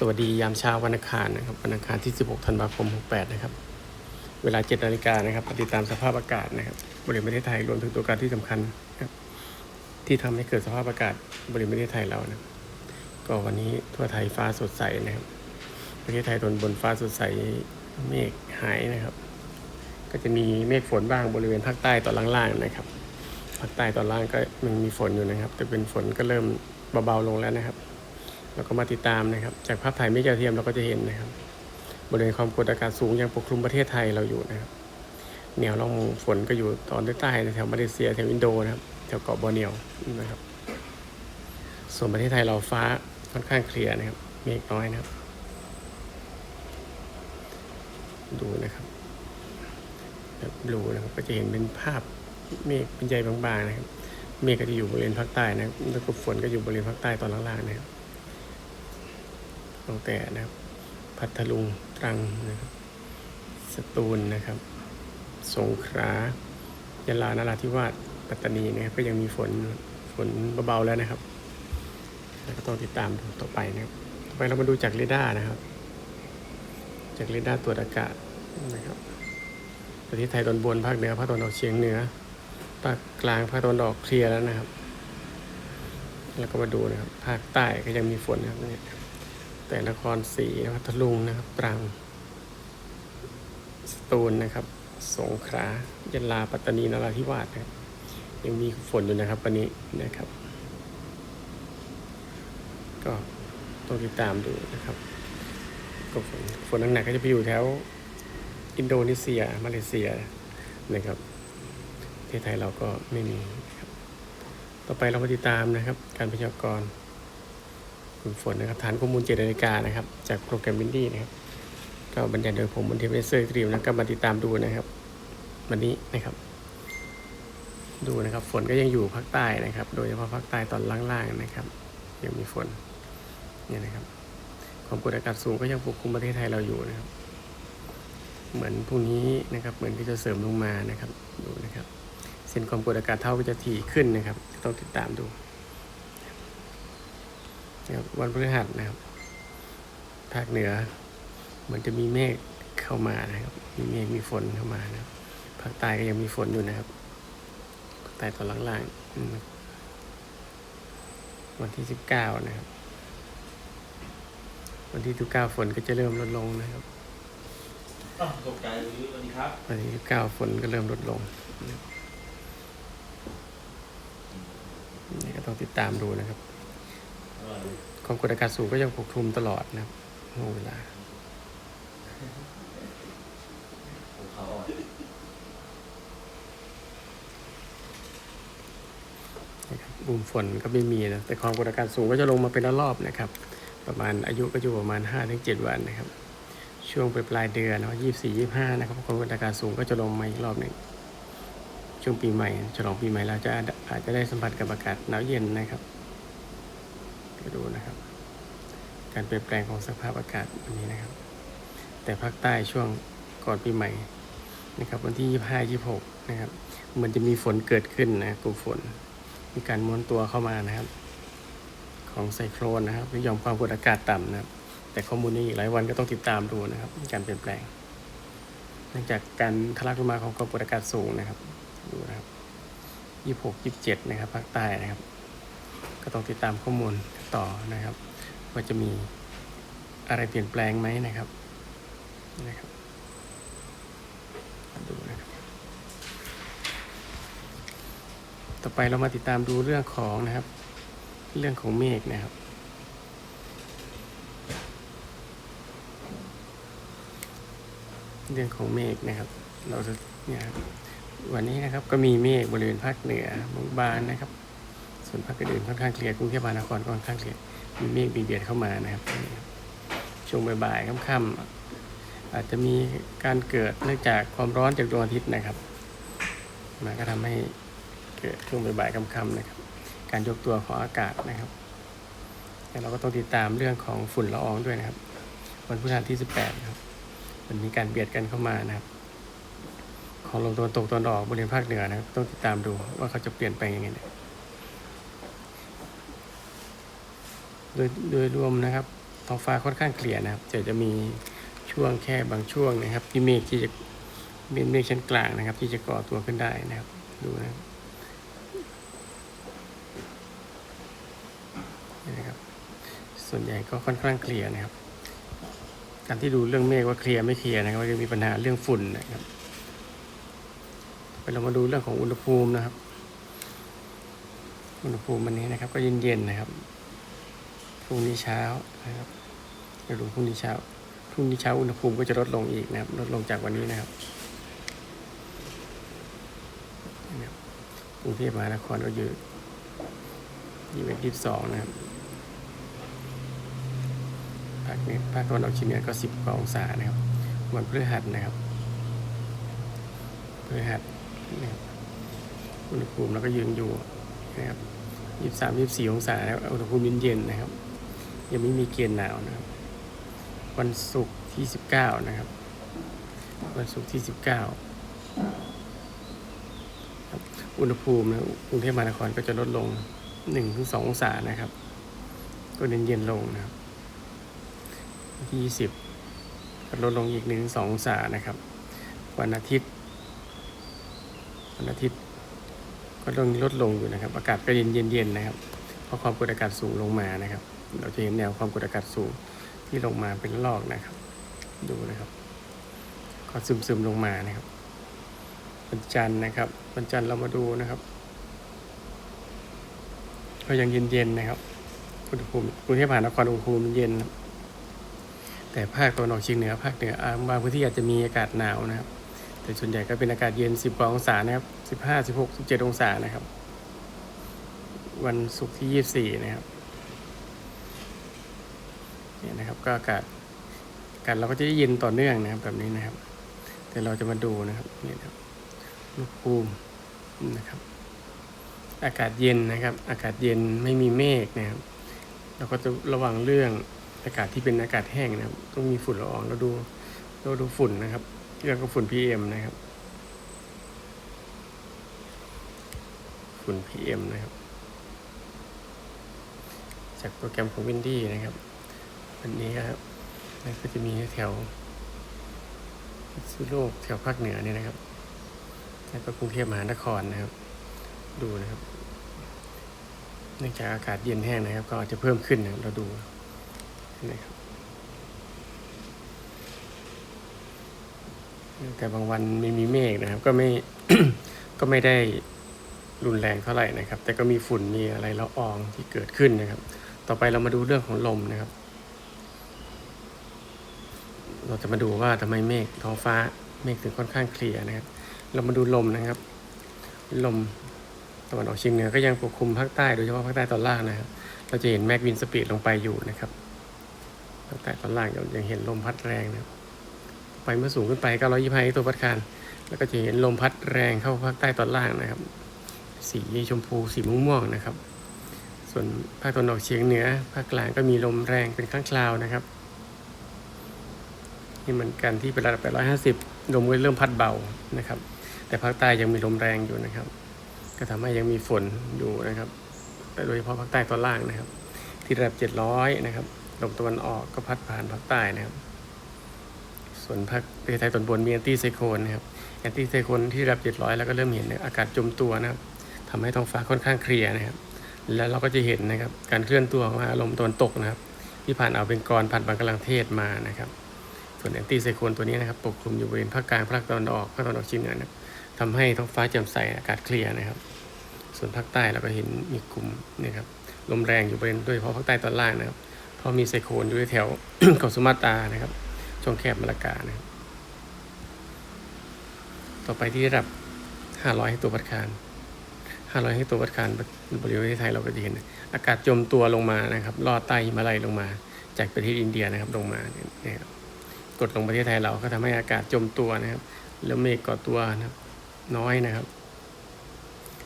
สวัสดียามเช้าวันอังคารนะครับวันอังคารที่ 16 ธันวาคม 68 นะครับ เวลา 7 นาฬิกานะครับติดตามสภาพอากาศนะครับ บริเวณประเทศไทยรวมถึงตัวการที่สำคัญครับ ที่ทำให้เกิดสภาพอากาศบริเวณประเทศไทยเรานะก็วันนี้ทั่วไทยฟ้าสดใสนะครับ ประเทศไทยตอนบนฟ้าสดใสเมฆหายนะครับ ก็จะมีเมฆฝนบ้างบริเวณภาคใต้ตอนล่างๆนะครับภาคใต้ตอนล่างก็มันมีฝนอยู่นะครับ แต่เป็นฝนก็เริ่มเบาๆลงแล้วนะครับ เราก็มาติดตามนะครับ จากภาพถ่ายเมฆดาเทียมเราก็จะเห็นนะครับ บริเวณความกดอากาศสูงยังปกคลุมประเทศไทยเราอยู่นะครับแนวร่องฝนก็อยู่ตอนใต้แถวมาเลเซียแถวอินโดนะครับแถวเกาะบอร์เนียวนะครับ ส่วนประเทศไทยเราฟ้าค่อนข้างเคลียร์นะครับเมฆน้อยนะครับ ดูนะครับแบบบลูนะครับก็จะเห็นเป็นภาพเมฆเป็นใยบางๆนะครับ เมฆก็จะอยู่บริเวณภาคใต้นะครับแล้วก็ฝนก็อยู่บริเวณภาคใต้ตอนล่างๆนะครับ ตั้งแต่นะครับ พัทลุงตรังนะครับสตูลนะครับ สงขลายะลานราธิวาสปัตตานีนะครับก็ยังมีฝนฝนเบาๆแล้วนะครับแล้วก็ต้องติดตามดูต่อไปนะครับต่อไปเรามาดูจากเรดาร์นะครับ จากเรดาร์ตรวจอากาศนะครับประเทศไทยตอนบนภาคเหนือภาคตะวันออกเฉียงเหนือภาคกลางภาคตะวันออกเคลียร์แล้วนะครับ แล้วก็มาดูนะครับ ภาคใต้ก็ยังมีฝนนะครับเนี่ย แต่นครศรีพัทลุงนะครับตรังสตูลนะครับ สงขลายะลาปัตตานีนราธิวาสนะครับยังมีฝนอยู่นะครับวันนี้นะครับ ก็ต้องติดตามดูนะครับก็ฝนฝนหนักๆก็จะไปอยู่แถวอินโดนีเซียมาเลเซียนะครับประเทศไทยเราก็ไม่มีครับ ต่อไปเรามาติดตามนะครับ การพยากรณ์ กลุ่มฝนนะครับฐานข้อมูลเจ็ดนาฬิกานะครับ จากโปรแกรมวินดี้นะครับ ก็บรรยายโดยผมบนเทปเซอร์ตรีมแล้วก็มาติดตามดูนะครับ วันนี้นะครับ ดูนะครับ ฝนก็ยังอยู่ภาคใต้นะครับ โดยเฉพาะภาคใต้ตอนล่างๆนะครับ ยังมีฝนเนี่ยนะครับ ความกดอากาศสูงก็ยังปกคลุมประเทศไทยเราอยู่นะครับ เหมือนพรุ่งนี้นะครับ เหมือนที่จะเสริมลงมานะครับ ดูนะครับ เส้นความกดอากาศเท่าก็จะถี่ขึ้นนะครับ ต้องติดตามดู วันพฤหัสนะครับ ภาคเหนือเหมือนจะมีเมฆเข้ามานะครับ มีเมฆมีฝนเข้ามานะครับภาคใต้ก็ยังมีฝนอยู่นะครับภาคใต้ตอนล่างๆอืมวันที่สิบเก้านะครับ วันที่สิบเก้าฝนก็จะเริ่มลดลงนะครับอ้าวตกใจเลยสวัสดีครับ วันที่สิบเก้าฝนก็เริ่มลดลงนี่ก็ต้องติดตามดูนะครับอะไร ความกดอากาศสูงก็ยังปกคลุมตลอดนะครับช่วงเวลาผมเขาอ่มฝนก็ไม่มีนะแต่ความกดอากาศสูงก็จะลงมาเป็นระลอบนะครับ ประมาณอายุก็อยู่ประมาณ 5-7 วันนะครับ ช่วงปลายปลายเดือนนะยี่สี่ยี่ห้านะครับความกดอากาศสูงก็จะลงมาอีกรอบหนึ่งช่วงปีใหม่ฉลองปีใหม่เราจะอาจจะได้สัมผัสกับอากาศหนาวเย็นนะครับ ดูนะครับ การเปลี่ยนแปลงของสภาพอากาศวันนี้นะครับ แต่ภาคใต้ช่วงก่อนปีใหม่นะครับวันที่ยี่ห้ายี่หกนะครับ เหมันจะมีฝนเกิดขึ้นนะกลุ่มฝน มีการม้วนตัวเข้ามานะครับ ของไซโครนนะครับหรือยอมความกดอากาศต่ำนะครับ แต่ข้อมูลนี้อีกหลายวันก็ต้องติดตามดูนะครับ การเปลี่ยนแปลงเนื่องจากการทะลักลงมาของความกดอากาศสูงนะครับดูนะครับยี่หกยี่เจ็ดนะครับภาคใต้นะครับ ก็ต้องติดตามข้อมูล ต่อนะครับ ว่าจะมีอะไรเปลี่ยนแปลงไหมนะครับนะครับดูนะครับ ต่อไปเรามาติดตามดูเรื่องของนะครับ เรื่องของเมฆนะครับ เรื่องของเมฆนะครับ เราจะเนี่ยครับวันนี้นะครับก็มีเมฆบริเวณภาคเหนือบางบานนะครับ ส่วนภาคอื่นค่อนข้างเคลียร์กรุงเทพมหานครค่อนข้างเคลียร์มีเมฆมีเบียดเข้ามานะครับช่วงบ่ายๆค่ำๆอาจจะมีการเกิดเนื่องจากความร้อนจากดวงอาทิตย์นะครับมันก็ทำให้เกิดช่วงบ่ายๆค่ำๆนะครับ การยกตัวของอากาศนะครับแล้วเราก็ต้องติดตามเรื่องของฝุ่นละอองด้วยนะครับ วันพฤหัสที่ 18นะครับมันมีการเบียดกันเข้ามานะครับ ของลมตะวันตกตะวันออกบริเวณภาคเหนือนะครับ ต้องติดตามดูว่าเขาจะเปลี่ยนแปลงยังไง โดยโดยรวมนะครับท้องฟ้าค่อนข้างเคลียร์นะครับจะจะมีช่วงแค่บางช่วงนะครับที่เมฆที่จะเป็นเมฆชั้นกลางนะครับ ที่จะก่อตัวขึ้นได้นะครับ ดูนะครับนี่นะครับ ส่วนใหญ่ก็ค่อนข้างเคลียร์นะครับ การที่ดูเรื่องเมฆว่าเคลียร์ไม่เคลียร์นะครับก็จะมีปัญหาเรื่องฝุ่นนะครับไปเรามาดูเรื่องของอุณหภูมินะครับ อุณหภูมิวันนี้นะครับ ก็เย็นๆนะครับ พรุ่งนี้เช้านะครับเดี๋ยวดูพรุ่งนี้เช้าพรุ่งนี้เช้าอุณหภูมิก็จะลดลงอีกนะครับ ลดลงจากวันนี้นะครับกรุงเทพมหานครก็อยู่ยี่สิบยี่สิบสองนะครับภาคเหนือภาคตะวันออกเฉียงเหนือก็สิบกว่าองศานะครับ วันพฤหัสนะครับพฤหัสนะครับอุณหภูมิเราก็ยืนอยู่นะครับยี่สามยี่สี่องศานะครับอุณหภูมิเย็นๆนะครับ ยังไม่มีเกณฑ์หนาวนะครับ วันศุกร์ที่สิบเก้านะครับ วันศุกร์ที่สิบเก้าอุณหภูมินะกรุงเทพมหานครก็จะลดลงหนึ่งถึงสององศานะครับ ก็เย็นเย็นๆลงนะครับวันที่ยี่สิบก็ลดลงอีกหนึ่งสององศานะครับ วันอาทิตย์ วันอาทิตย์ก็ลดลดลงอยู่นะครับ อากาศก็เย็นเย็นเย็นๆนะครับ เพราะความกดอากาศสูงลงมานะครับ เราจะเห็นแนวความกดอากาศสูงที่ลงมาเป็นลอกนะครับ ดูนะครับก็ซึมซึมๆลงมานะครับวันจันทร์นะครับวันจันทร์เรามาดูนะครับก็ยังเย็นๆนะครับอุณหภูมิกรุงเทพมหานครอุณหภูมิเย็น แต่ภาคตะวันออกเฉียงเหนือภาคเหนือบางพื้นที่อาจจะมีอากาศหนาวนะครับ แต่ส่วนใหญ่ก็เป็นอากาศเย็น 10กว่าองศานะครับ 15 16 17 องศานะครับ วันศุกร์ที่ 24 นะครับ เนี่ยนะครับก็อากาศอากาศเราก็จะได้เย็นต่อเนื่องนะครับแบบนี้นะครับ แต่เราจะมาดูนะครับนี่นะครับอุณหภูมินะครับ อากาศเย็นนะครับ อากาศเย็นไม่มีเมฆนะครับ เราก็จะระวังเรื่องอากาศที่เป็นอากาศแห้งนะครับ ต้องมีฝุ่นละอองเราดูเราดูฝุ่นนะครับเรื่องของฝุ่น PM นะครับ ฝุ่น PM นะครับ จากโปรแกรมของ Windy นะครับ วันนี้ครับแล้วก็จะมีแถวพิษณุโลกแถวภาคเหนือเนี่ยนะครับแล้วก็กรุงเทพมหานครนะครับ ดูนะครับ เนื่องจากอากาศเย็นแห้งนะครับ ก็อาจจะเพิ่มขึ้นนะรเราดูนะครับแต่บางวันไม่มีเมฆนะครับ ก็ไม่ก็ไม่ได้รุนแรงเท่าไหร่นะครับ แต่ก็มีฝุ่นมีอะไรละอองที่เกิดขึ้นนะครับ ต่อไปเรามาดูเรื่องของลมนะครับ เราจะมาดูว่าทำไมเมฆท้องฟ้าเมฆถึงค่อนข้างเคลียร์นะครับ เรามาดูลมนะครับ ลมตะวันออกเฉียงเหนือก็ยังปกคลุมภาคใต้โดยเฉพาะภาคใต้ตอนล่างนะครับ เราจะเห็นแม็กวินสปีดลงไปอยู่นะครับภาคใต้ตอนล่างยังเห็นลมพัดแรงนะครับไปเมื่อสูงขึ้นไป925ตัวพัดคานแล้วก็จะเห็นลมพัดแรงเข้าภาคใต้ตอนล่างนะครับ สีชมพูสีม่วงๆนะครับ ส่วนภาคตะวันออกเฉียงเหนือ ภาคกลางก็มีลมแรงเป็นครั้งคราวนะครับ นี่เหมือนกันที่เป็นระดับ 850 ลมก็เริ่มพัดเบานะครับ แต่ภาคใต้ยังมีลมแรงอยู่นะครับ ก็ทำให้ยังมีฝนอยู่นะครับแต่โดยเฉพาะภาคใต้ตอนล่างนะครับ ที่ระดับ 700 นะครับ ลมตะวันออกก็พัดผ่านภาคใต้นะครับ ส่วนภาคประเทศไทยตอนบนมีแอนตี้ไซโคลนนะครับ แอนตี้ไซโคลนที่ระดับ 700 แล้วก็เริ่มเห็นอากาศจมตัวนะครับทำให้ท้องฟ้าค่อนข้างเคลียร์นะครับ แล้วเราก็จะเห็นนะครับการเคลื่อนตัวของลมตะวันตกนะครับ ที่ผ่านอ่าวเบงกอลผ่านบังกลาเทศมานะครับ ส่วนแอนตี้ไซโคลนตัวนี้นะครับปกคลุมอยู่บริเวณภาคกลางภาคตะวันออกภาคตะวันออกเฉียงเหนือนะครับทำให้ท้องฟ้าแจ่มใสอากาศเคลียร์นะครับ ส่วนภาคใต้เราก็เห็นมีกลุ่มนี่ครับลมแรงอยู่บริเวณโดยเฉพาะภาคใต้ตอนล่างนะครับเพราะมีไซโคลนอยู่แถวเกาะสุมาตรานะครับช่องแคบมาลากานะครับต่อไปที่ระดับ 500 ให้ตัววัดคาน500 ให้ตัววัดคานบริเวณไทยเราก็จะเห็น อากาศจมตัวลงมานะครับลอดใต้มาลัยลงมา จากประเทศอินเดียนะครับลงมาเนี่ยครับ กดลงประเทศไทยเราก็ทำให้อากาศจมตัวนะครับ แล้วเมฆก่อตัวนะครับน้อยนะครับ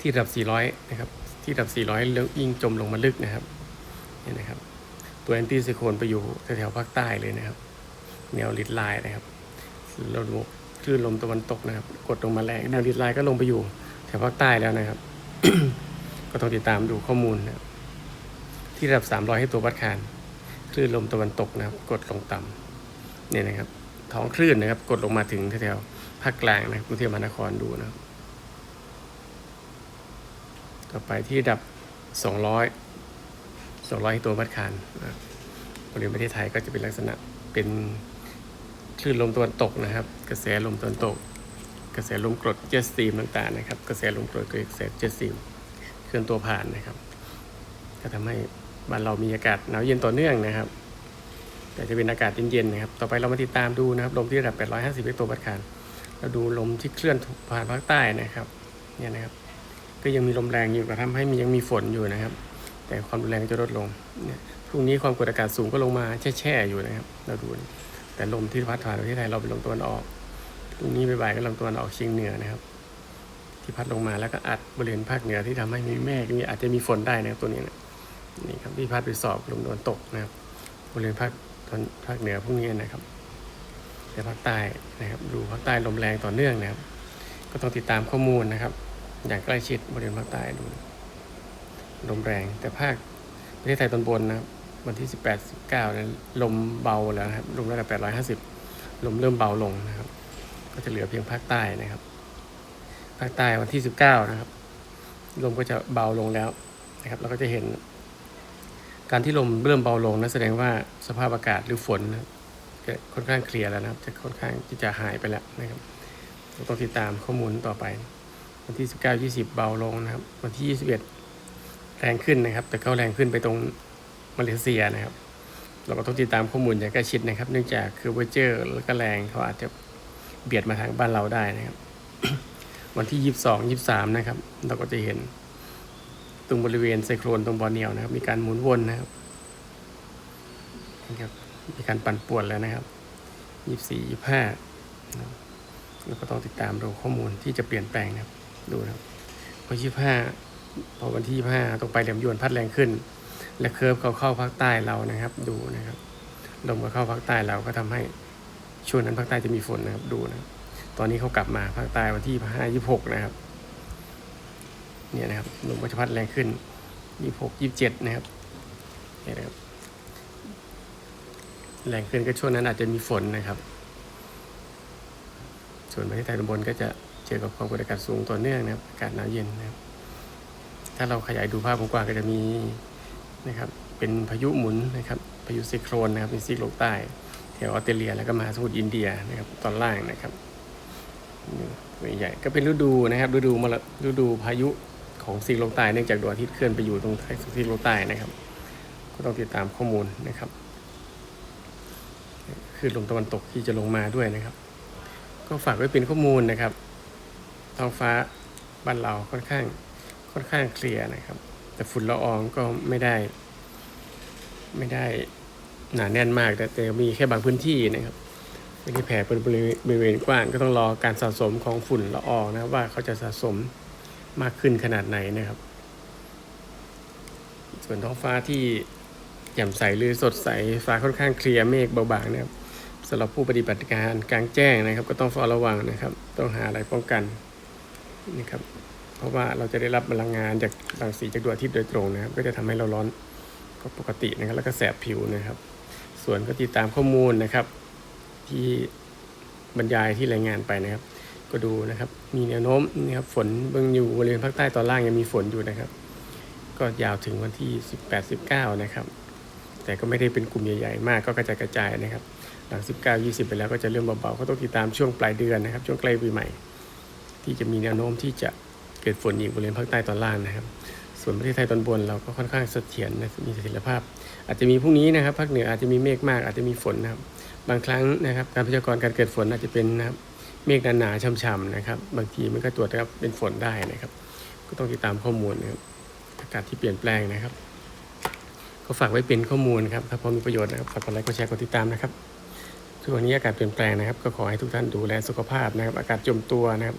ที่ระดับ 400 นะครับ ที่ระดับ 400 แล้วยิ่งจมลงมาลึกนะครับนี่นะครับ ตัวแอนตี้ไซโคลนไปอยู่แถวๆภาคใต้เลยนะครับ แนวลิดไลน์นะครับราดูคลื่นลมตะวันตกนะครับ กดลงมาแรงแนวลิดไลน์ก็ลงไปอยู่แถวภาคใต้แล้วนะครับ ก็ต้องติดตามดูข้อมูลนะครับที่ระดับ 300 ให้ตัววัดคานคลื่นลมตะวันตกนะครับ กดลงต่ำ เนี่ยนะครับท้องคลื่นนะครับ กดลงมาถึงแถวภาคกลางนะครับกรุงเทพมหานครดูนะต่อไปที่ระดับ 200 200ตัววัดคานนะบริเวณประเทศไทยก็จะเป็นลักษณะเป็นคลื่นลมตะวันตกนะครับ กระแสลมตะวันตก กระแสลมกรดเจ็ตสตรีมต่างๆนะครับ กระแสลมกรดกระแสเจ็ตสตรีมเคลื่อนตัวผ่านนะครับ ก็ทำให้บ้านเรามีอากาศหนาวเย็นต่อเนื่องนะครับ แต่จะเป็นอากาศเย็นๆนะครับ ต่อไปเรามาติดตามดูนะครับ ลมที่ระดับ 850เฮกโตปาสคาลเราดูลมที่เคลื่อนผ่านภาคใต้นะครับเนี่ยนะครับ ก็ยังมีลมแรงอยู่ก็ทำให้มียังมีฝนอยู่นะครับ แต่ความรุนแรงจะลดลงเนี่ยพรุ่งนี้ความกดอากาศสูงก็ลงมาแช่ๆอยู่นะครับ เราดูนะแต่ลมที่พัดผ่านประเทศไทยเราเป็นลมตะวันออกพรุ่งนี้บ่ายๆก็ลมตะวันออกเฉียงเหนือนะครับ ที่พัดลงมาแล้วก็อัดบริเวณภาคเหนือที่ทำให้มีเมฆมีอาจจะมีฝนได้นะครับตัวนี้นะนี่ครับที่พัดไปสอบลมตะวันตกนะครับบริเวณภาค ตอนภาคเหนือพรุ่งนี้นะครับแต่ภาคใต้นะครับ ดูภาคใต้ลมแรงต่อเนื่องนะครับ ก็ต้องติดตามข้อมูลนะครับ อย่างใกล้ชิดบริเวณภาคใต้ดูลมแรง แต่ภาคประเทศไทยตอนบนนะครับ วันที่ 18 19นั้นลมเบาแล้วนะครับลมระดับ850 ลมเริ่มเบาลงนะครับ ก็จะเหลือเพียงภาคใต้นะครับ ภาคใต้วันที่ 19 นะครับลมก็จะเบาลงแล้วนะครับ เราก็จะเห็น การที่ลมเริ่มเบาลงนั้นแสดงว่าสภาพอากาศหรือฝนนะครับจะค่อนข้างเคลียร์แล้วนะครับ จะค่อนข้างที่จะหายไปแล้วนะครับต้องติดตามข้อมูลต่อไป วันที่ 19 20 เบาลงนะครับ วันที่ 21 แรงขึ้นนะครับ แต่ก็แรงขึ้นไปตรงมาเลเซียนะครับ เราก็ต้องติดตามข้อมูลอย่างใกล้ชิดนะครับ เนื่องจากคือเวอร์เจอร์แล้วก็แรงเขาอาจจะเบียดมาทางบ้านเราได้นะครับ วันที่ 22 23 นะครับ เราก็จะเห็น ตรงบริเวณไซโครนตรงบอร์เนียวนะครับ มีการหมุนวนนะครับนะครับมีการปั่นป่วนแล้วนะครับ24 25นะครับแล้วก็ต้องติดตามดูข้อมูลที่จะเปลี่ยนแปลงนะครับ ดูนะครับพอ25พอวันที่25ตรงไปเหลี่ยมยวนพัดแรงขึ้น และเคิร์ฟเขาเข้าภาคใต้เรานะครับ ดูนะครับลมก็เข้าภาคใต้เราก็ทำให้ช่วงนั้นภาคใต้จะมีฝนนะครับดูนะครับตอนนี้เขากลับมาภาคใต้วันที่5 26นะครับ เนี่ยนะครับลมก็จะพัดแรงขึ้น26 27นะครับเนี่ยนะครับ แรงขึ้นก็ช่วงนั้นอาจจะมีฝนนะครับ ส่วนประเทศไทยตอนบนก็จะเจอกับความกดอากาศสูงต่อเนื่องนะครับอากาศหนาวเย็นนะครับ ถ้าเราขยายดูภาพกว้างก็จะมีนะครับ เป็นพายุหมุนนะครับพายุไซโครนนะครับเป็นซีกโลกใต้แถวออสเตรเลียแล้วก็มหาสมุทรอินเดียนะครับตอนล่างนะครับใหญ่ก็เป็นฤดูนะครับ ฤดูมรฤดูพายุ ของซีกโลกใต้เนื่องจากดวงอาทิตย์เคลื่อนไปอยู่ตรงซีกโลกใต้นะครับ ก็ต้องติดตามข้อมูลนะครับคือลมตะวันตกที่จะลงมาด้วยนะครับ ก็ฝากไว้เป็นข้อมูลนะครับท้องฟ้าบ้านเราค่อนข้างค่อนข้างเคลียร์นะครับ แต่ฝุ่นละอองก็ไม่ได้ ไม่ได้หนาแน่นมาก แต่แต่มีแค่บางพื้นที่นะครับไม่ได้แผ่เป็นบริเวณกว้างก็ต้องรอการสะสมของฝุ่นละอองนะว่าเขาจะสะสม มากขึ้นขนาดไหนนะครับ ส่วนท้องฟ้าที่แจ่มใสหรือสดใสฟ้าค่อนข้างเคลียร์เมฆเบาบางนะครับสำหรับผู้ปฏิบัติการกลางแจ้งนะครับ ก็ต้องเฝ้าระวังนะครับ ต้องหาอะไรป้องกันนะครับ เพราะว่าเราจะได้รับพลังงานจากรังสีจากดวงอาทิตย์โดยตรงนะครับ ก็จะทำให้เราร้อนก็ปกตินะครับ แล้วก็แสบผิวนะครับ ส่วนก็ติดตามข้อมูลนะครับ ที่บรรยายที่รายงานไปนะครับ ก็ดูนะครับ มีแนวโน้มนะครับฝนบื้องอยู่บริเวณภาคใต้ตอนล่างยังมีฝนอยู่นะครับ ก็ยาวถึงวันที่ 18-19 นะครับ แต่ก็ไม่ได้เป็นกลุ่มใหญ่ๆมากก็กระจายกระจายนะครับ หลัง 19 20 ไปแล้วก็จะเริ่มเบาๆก็ต้องติดตามช่วงปลายเดือนนะครับ ช่วงใกล้ปีใหม่ ที่จะมีแนวโน้มที่จะเกิดฝนอีกบริเวณภาคใต้ตอนล่างนะครับ ส่วนประเทศไทยตอนบนเราก็ค่อนข้างเสถียรนะมีเสถียรภาพ อาจจะมีพรุ่งนี้นะครับภาคเหนืออาจจะมีเมฆมากอาจจะมีฝนนะครับบางครั้งนะครับการพยากรณ์การเกิดฝนอาจจะเป็นนะครับ เมฆหนาๆช่ำๆนะครับ บางทีมันก็ตรวจนะครับเป็นฝนได้นะครับ ก็ต้องติดตามข้อมูลนะครับอากาศที่เปลี่ยนแปลงนะครับ ก็ฝากไว้เป็นข้อมูลครับถ้าพอมีประโยชน์นะครับฝากกดไลค์กดแชร์กดติดตามนะครับช่วงนี้อากาศเปลี่ยนแปลงนะครับ ก็ขอให้ทุกท่านดูแลสุขภาพนะครับ อากาศจมตัวนะครับ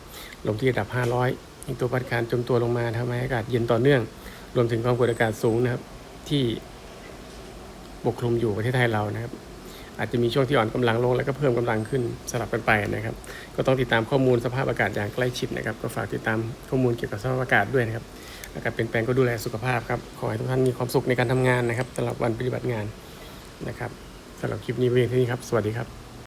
ลมที่ระดับ 500อีกตัวพัดการจมตัวลงมาทำให้อากาศเย็นต่อเนื่อง รวมถึงความกดอากาศสูงนะครับที่ปกคลุมอยู่ประเทศไทยเรานะครับ อาจจะมีช่วงที่อ่อนกำลังลงแล้วก็เพิ่มกำลังขึ้นสลับกันไปนะครับ ก็ต้องติดตามข้อมูลสภาพอากาศอย่างใกล้ชิดนะครับ ก็ฝากติดตามข้อมูลเกี่ยวกับสภาพอากาศด้วยนะครับ อากาศเปลี่ยนแปลงก็ดูแลสุขภาพครับ ขอให้ทุกท่านมีความสุขในการทำงานนะครับสำหรับวันปฏิบัติงานนะครับสำหรับคลิปนี้เพียงเท่านี้ครับ สวัสดีครับ